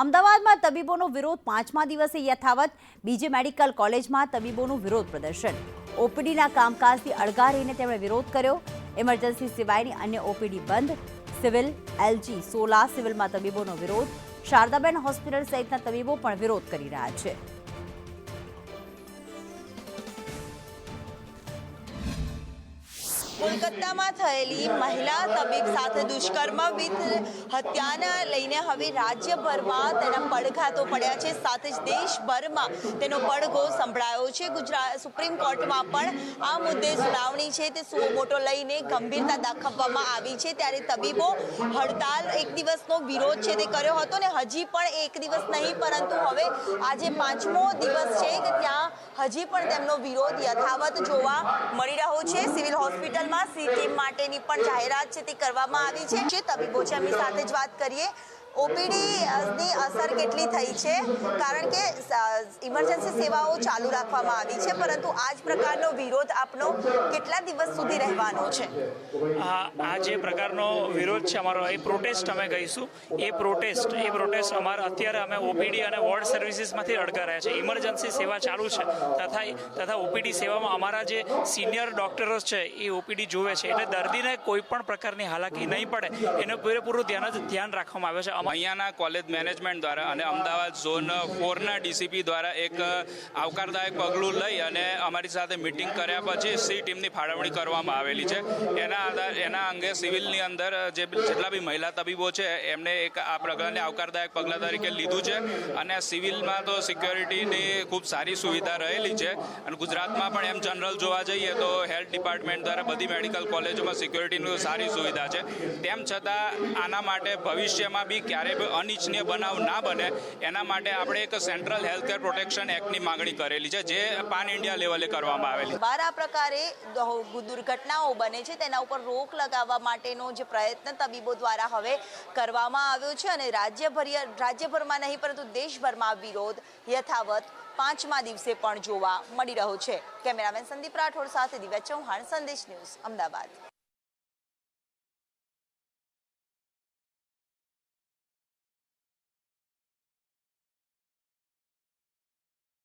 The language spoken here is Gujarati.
અમદાવાદમાં તબીબોનો વિરોધ પાંચમા દિવસે યથાવત. બીજે મેડિકલ કોલેજમાં તબીબોનું વિરોધ પ્રદર્શન. ઓપીડીના કામકાજથી અળગા રહીને તેમણે વિરોધ કર્યો. ઇમરજન્સી સિવાયની અન્ય ઓપીડી બંધ. સિવિલ, એલજી, સોલા સિવિલમાં તબીબોનો વિરોધ. શારદાબેન હોસ્પિટલ સહિતના તબીબો પણ વિરોધ કરી રહ્યા છે. કોલકાતામાં થયેલી મહિલા તબીબ સાથે દુષ્કર્મ વિથ હત્યાને લઈને હવે રાજ્યભરમાં તેના પડઘાતો પડ્યા છે. સાથે જ દેશભરમાં તેનો પડઘો સંભળાયો છે. ગુજરાત સુપ્રીમ કોર્ટમાં પણ આ મુદ્દે સુનાવણી છે. તે મોટો લઈને ગંભીરતા દાખવવામાં આવી છે. ત્યારે તબીબો હડતાલ એક દિવસનો વિરોધ છે તે કર્યો હતો ને હજી પણ એક દિવસ નહીં, પરંતુ હવે આજે પાંચમો દિવસ છે કે ત્યાં હજી પણ તેમનો વિરોધ યથાવત જોવા મળી રહ્યો છે. સિવિલ હોસ્પિટલમાં સી ટીમ માટેની પણ જાહેરાત છે તે કરવામાં આવી છે. જે તબીબો છે, એમની સાથે જ વાત કરીએ. ઓપીડીની અસર કેટલી થઈ છે? કારણ કે ઇમરજન્સી સેવાઓ ચાલુ રાખવામાં આવી છે પરંતુ આ જ પ્રકારનો વિરોધ આપનો કેટલા દિવસ સુધી રહેવાનો છે? આ આ જે પ્રકારનો વિરોધ છે અમારો એ પ્રોટેસ્ટ અમે કહીશું. એ પ્રોટેસ્ટ એ પ્રોટેસ્ટ અમારા અત્યારે અમે ઓપીડી અને વોર્ડ સર્વિસીસમાંથી અડકા રહ્યા છે. ઇમરજન્સી સેવા ચાલુ છે તથા તથા ઓપીડી સેવામાં અમારા જે સિનિયર ડોક્ટરો છે એ ઓપીડી જોવે છે. એટલે દર્દીને કોઈ પણ પ્રકારની હાલાકી નહીં પડે. એનું પૂરેપૂરું ધ્યાન જ ધ્યાન રાખવામાં આવે છે. અહીંયાના કોલેજ મેનેજમેન્ટ દ્વારા અને અમદાવાદ ઝોન ફોરના ડીસીપી દ્વારા એક આવકારદાયક પગલું લઈ અને અમારી સાથે મિટિંગ કર્યા પછી સી ટીમની ફાળવણી કરવામાં આવેલી છે. એના આધાર, એના અંગે સિવિલની અંદર જે જેટલા બી મહિલા તબીબો છે, એમને એક આ પ્રકારની આવકારદાયક પગલાં તરીકે લીધું છે અને સિવિલમાં તો સિક્યોરિટીની ખૂબ સારી સુવિધા રહેલી છે અને ગુજરાતમાં પણ એમ જનરલ જોવા જઈએ તો હેલ્થ ડિપાર્ટમેન્ટ દ્વારા બધી મેડિકલ કોલેજોમાં સિક્યોરિટીની સારી સુવિધા છે. તેમ છતાં આના માટે ભવિષ્યમાં બી ક્યારેય અનિચ્છનીય બનાવ ના બને. એના માટે આપણે એક સેન્ટ્રલ હેલ્થકેર પ્રોટેક્શન એક્ટની માંગણી કરેલી છે, જે પાન ઇન્ડિયા લેવલે કરવામાં આવેલી બાર આ પ્રકારે દુર્ઘટનાઓ બને છે, તેના ઉપર રોક લગાવવા માટેનો જે પ્રયત્ન તબીબો દ્વારા હવે કરવામાં આવ્યો છે અને રાજ્યભર, રાજ્યભરમાં નહીં, પરંતુ દેશભરમાં વિરોધ યથાવત પાંચમા દિવસે પણ જોવા મળી રહ્યો છે. કેમેરામેન સંદીપ રાઠોડ સાથે દિવ્યા ચૌહાણ, સંદેશ ન્યૂઝ, અમદાવાદ.